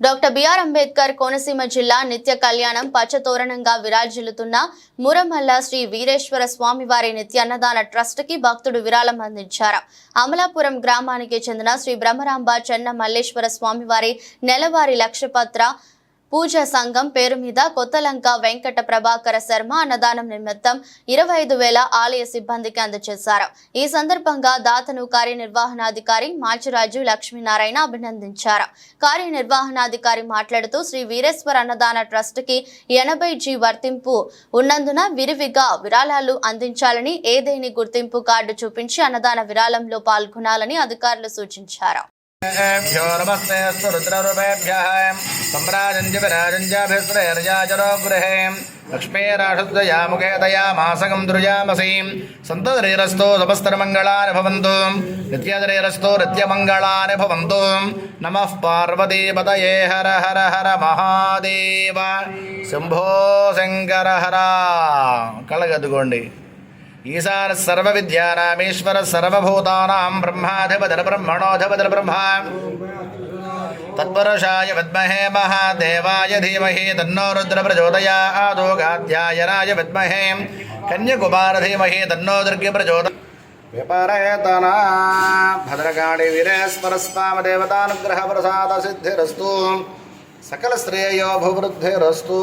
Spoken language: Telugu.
డాక్టర్ బిఆర్ అంబేద్కర్ కోనసీమ జిల్లా నిత్య కళ్యాణం పచ్చతోరణంగా విరాజిల్లుతున్న మురమల్ల శ్రీ వీరేశ్వర స్వామివారి నిత్య అన్నదాన ట్రస్ట్కి భక్తుడు విరాళం అందించారు. అమలాపురం గ్రామానికి చెందిన శ్రీ బ్రహ్మరాంబ చెన్న మల్లేశ్వర స్వామివారి నెలవారి నెలవారీ లక్షపత్ర పూజా సంఘం పేరు మీద కొత్తలంక వెంకట ప్రభాకర శర్మ అన్నదానం నిమిత్తం ఇరవై ఐదు వేల ఆలయ సిబ్బందికి అందజేశారు. ఈ సందర్భంగా దాతను కార్యనిర్వహణాధికారి మాచిరాజు లక్ష్మీనారాయణ అభినందించారు. కార్యనిర్వహణాధికారి మాట్లాడుతూ శ్రీ వీరేశ్వర అన్నదాన ట్రస్ట్కి ఎనభై జీ వర్తింపు ఉన్నందున విరివిగా విరాళాలు అందించాలని ఏదేని గుర్తింపు కార్డు చూపించి అన్నదాన విరాళంలో పాల్గొనాలని అధికారులు సూచించారు. भ्यो नमस्ते अस्तु रुद्ररूपेभ्यः सम्राजञ्जविराजञ्जाभिस्त्रैर्याचरो गृहे लक्ष्मीराषद्वया मुखे दया मासकं दुर्यामसीं सन्तदरीरस्तो समस्तमङ्गलानि भवन्तु नित्यदरीरस्तो नित्यमङ्गलानि भवन्तु नमः पार्वतीपतये हर हर हर महादेव शम्भो शङ्कर हर कळगदुगोण्डि ఈశాన సర్వ విద్యానామేశ్వర సర్వభూతానాం బ్రహ్మాధిపతిర్ బ్రహ్మణోధిపతిర్ బ్రహ్మ. తత్పురుషాయ విద్మహే మహాదేవాయ ధీమహి తన్నో రుద్ర ప్రచోదయాదో గాధ్యాయనాయ విద్మహే. కన్యకుమార ధీమహి తన్నో దుర్గి ప్రచోద విపరేతనా. భద్రకాళి వీరేశ్వరస్వామ దేవతానుగ్రహ ప్రసాద సిద్ధిరస్తు. సకల శ్రేయో భవృద్ధిరస్తు